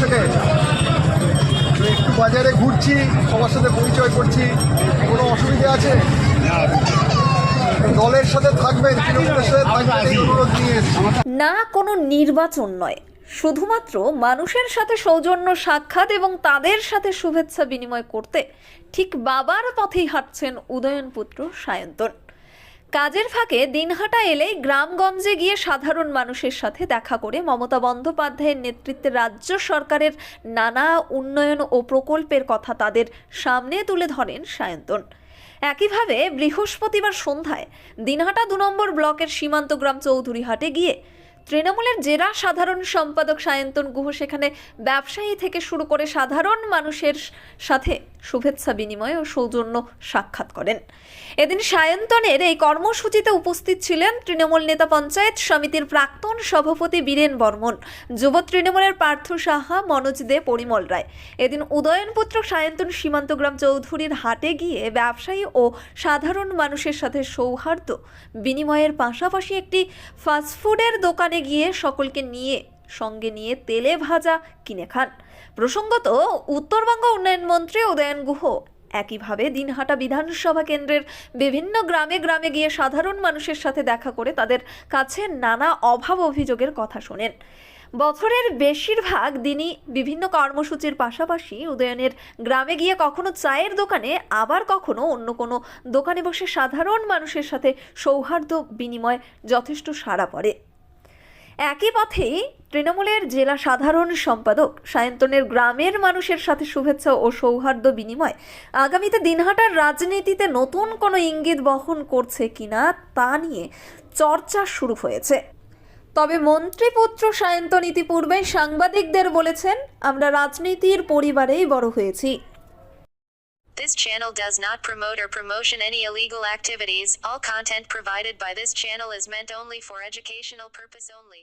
থেকে। একটু বাজারে ঘুরছি সবার সাথে পরিচয় করছি। কোনো অসুবিধা আছে? দলের সাথে থাকবেন তৃণমূলের সাথে থাকবেন না কোনো নির্বাচন নয়। শুধুমাত্র মানুষের সাথে সৌজন্য সাক্ষাৎ এবং তাদের সাথে শুভেচ্ছা বিনিময় করতে ঠিক বাবার পথেই হাঁটছেন উদয়নপুত্র সায়ন্তন। কাজের ফাঁকে দিনহাটা এলেই গ্রামগঞ্জে গিয়ে সাধারণ মানুষের সাথে দেখা করে মমতা বন্দ্যোপাধ্যায়ের নেতৃত্বে রাজ্য সরকারের নানা উন্নয়ন ও প্রকল্পের কথা তাদের সামনে তুলে ধরেন সায়ন্তন। একইভাবে বৃহস্পতিবার সন্ধ্যায় দিনহাটা দু নম্বর ব্লকের সীমান্ত গ্রাম চৌধুরীহাটে গিয়ে তৃণমূলের জেলা সাধারণ সম্পাদক সায়ন্তন গুহ সেখানে ব্যবসায়ী থেকে শুরু করে সাধারণ মানুষের সাথে শুভেচ্ছা বিনিময় ও সৌজন্য সাক্ষাৎ করেন। এদিন সায়ন্তনের এই কর্মসূচিতে উপস্থিত ছিলেন তৃণমূল নেতা পঞ্চায়েত সমিতির প্রাক্তন সভাপতি বীরেন বর্মন, যুব তৃণমূলের পার্থ সাহা, মনোজ দে, পরিমল রায়। এদিন উদয়নপুত্র সায়ন্তন সীমান্তগ্রাম চৌধুরীর হাটে গিয়ে ব্যবসায়ী ও সাধারণ মানুষের সাথে সৌহার্দ্য বিনিময়ের পাশাপাশি একটি ফাস্টফুডের দোকানে গিয়ে সকলকে নিয়ে সঙ্গে নিয়ে তেলে ভাজা কিনে খান। প্রসঙ্গত, উত্তরবঙ্গ উন্নয়ন মন্ত্রী উদয়ন গুহ একইভাবে দিনহাটা বিধানসভা কেন্দ্রের বিভিন্ন গ্রামে গ্রামে গিয়ে সাধারণ মানুষের সাথে দেখা করে তাদের কাছে নানা অভাব অভিযোগের কথা শোনেন। বছরের বেশিরভাগ দিনই বিভিন্ন কর্মসূচির পাশাপাশি উদয়নের গ্রামে গিয়ে কখনো চায়ের দোকানে, আবার কখনো অন্য কোনো দোকানে বসে সাধারণ মানুষের সাথে সৌহার্দ্য বিনিময় যথেষ্ট সাড়া পড়ে। একই পথেই তৃণমূলের জেলা সাধারণ সম্পাদক সায়ন্তনের গ্রামের মানুষের সাথে শুভেচ্ছা ও সৌহার্দ্য বিনিময় আগামীতে দিনহাটার রাজনীতিতে নতুন কোনো ইঙ্গিত বহন করছে কিনা তা নিয়ে চর্চা শুরু হয়েছে তবে মন্ত্রীপুত্র সায়ন্তন ইতিপূর্বে সাংবাদিকদের বলেছেন, আমরা রাজনীতির পরিবারেই বড় হয়েছি This channel does not promote or promotion any illegal activities. All content provided by this channel is meant only for educational purpose only.